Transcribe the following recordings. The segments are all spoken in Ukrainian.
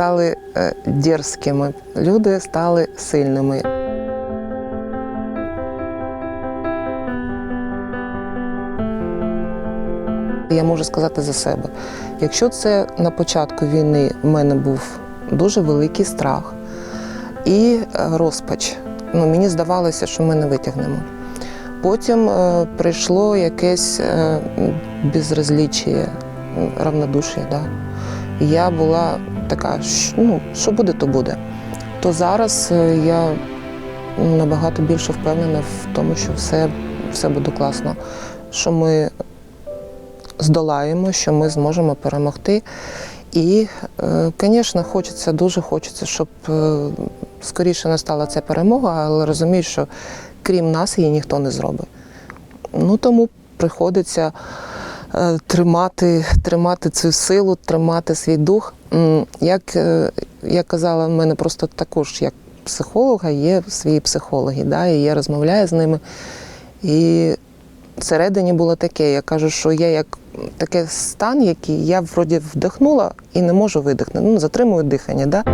стали е, дерзкими, люди стали сильними. Я можу сказати за себе. Якщо це на початку війни в мене був дуже великий страх і е, розпач, ну, мені здавалося, що ми не витягнемо. Потім е, прийшло якесь е, безразліччя, равнодушие. Да? Я була така, «Щ- ну, що буде, то буде. То зараз е, я набагато більше впевнена в тому, що все, все буде класно, що ми здолаємо, що ми зможемо перемогти. І, звісно, хочеться, дуже хочеться, щоб е, скоріше настала ця перемога, але розумію, що крім нас її ніхто не зробить. Ну тому приходиться е, тримати, тримати цю силу, тримати свій дух. Як е, я казала, в мене просто також як психолога є свої психологи, да, і я розмовляю з ними. І всередині було таке. Я кажу, що я як такий стан, який я вроді вдихнула і не можу видихнути. Ну, затримую дихання. Да?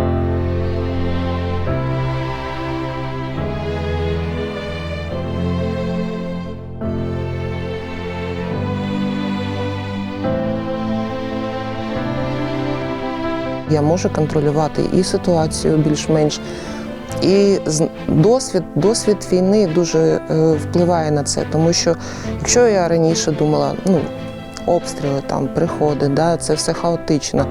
Я можу контролювати і ситуацію більш-менш. І досвід, досвід війни дуже е, впливає на це, тому що якщо я раніше думала, ну, обстріли, там, приходи, да, це все хаотично,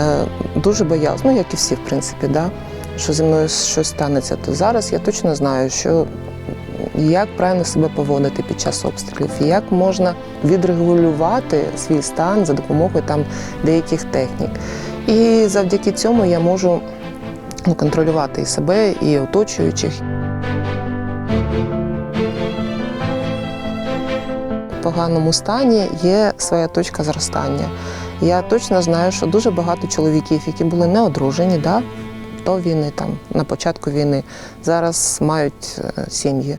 е, дуже боялась, ну як і всі, в принципі, да, що зі мною щось станеться, то зараз я точно знаю, що як правильно себе поводити під час обстрілів, як можна відрегулювати свій стан за допомогою там деяких технік. І завдяки цьому я можу ну, контролювати і себе, і оточуючих. В поганому стані є своя точка зростання. Я точно знаю, що дуже багато чоловіків, які були не одружені, да, до війни, там, на початку війни, зараз мають е, сім'ї.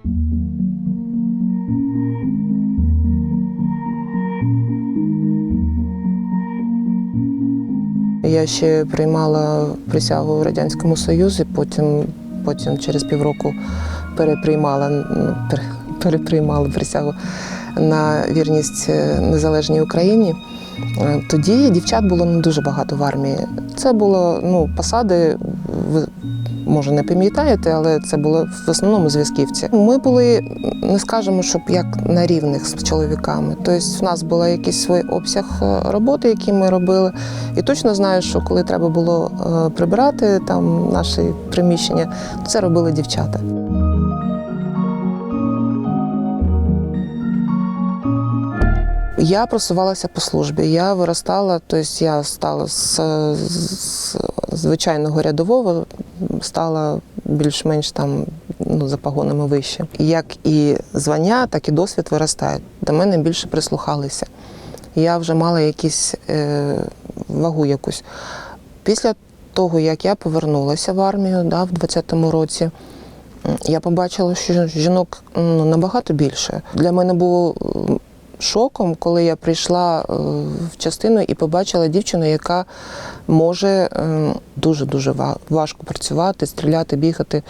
Я ще приймала присягу в Радянському Союзі, потім, потім через півроку переприймала, переприймала присягу на вірність е, незалежній Україні. Е, Тоді дівчат було не дуже багато в армії. Це було ну, посади, може не пам'ятаєте, але це було в основному зв'язківці. Ми були, не скажемо, щоб як на рівних з чоловіками. Тобто в нас був якийсь свій обсяг е, роботи, який ми робили. І точно знаю, що коли треба було е, прибирати там наші приміщення, то це робили дівчата. Я просувалася по службі. Я виростала, тобто я стала з, з звичайного рядового, стала більш-менш там ну, за погонами вище. Як і звання, так і досвід виростають. До мене більше прислухалися. Я вже мала якісь е, вагу якусь. Після того, як я повернулася в армію да, в 20-му році, я побачила, що жінок ну, набагато більше. Для мене було шоком, коли я прийшла е, в частину і побачила дівчину, яка може дуже дуже важко працювати, стріляти, бігати.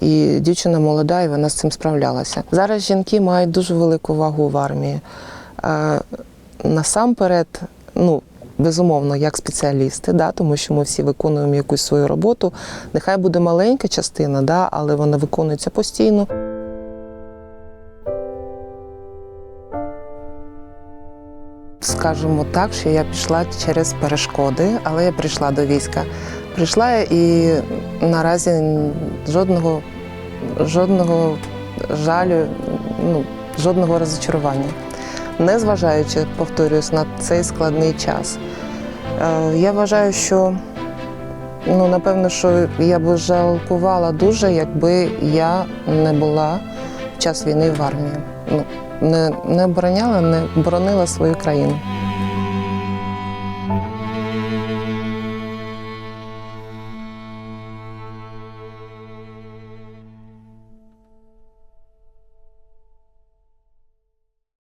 І дівчина молода, і вона з цим справлялася. Зараз жінки мають дуже велику вагу в армії. Е, Насамперед, ну, безумовно, як спеціалісти, да, тому що ми всі виконуємо якусь свою роботу. Нехай буде маленька частина, да, але вона виконується постійно. Скажемо так, що я пішла через перешкоди, але я прийшла до війська. Прийшла і наразі жодного, жодного жалю, ну, жодного розчарування. Незважаючи, повторюсь, на цей складний час. Е, Я вважаю, що ну, напевно, що я б жалкувала дуже, якби я не була в час війни в армії. Ну, не, не обороняла, не боронила свою країну.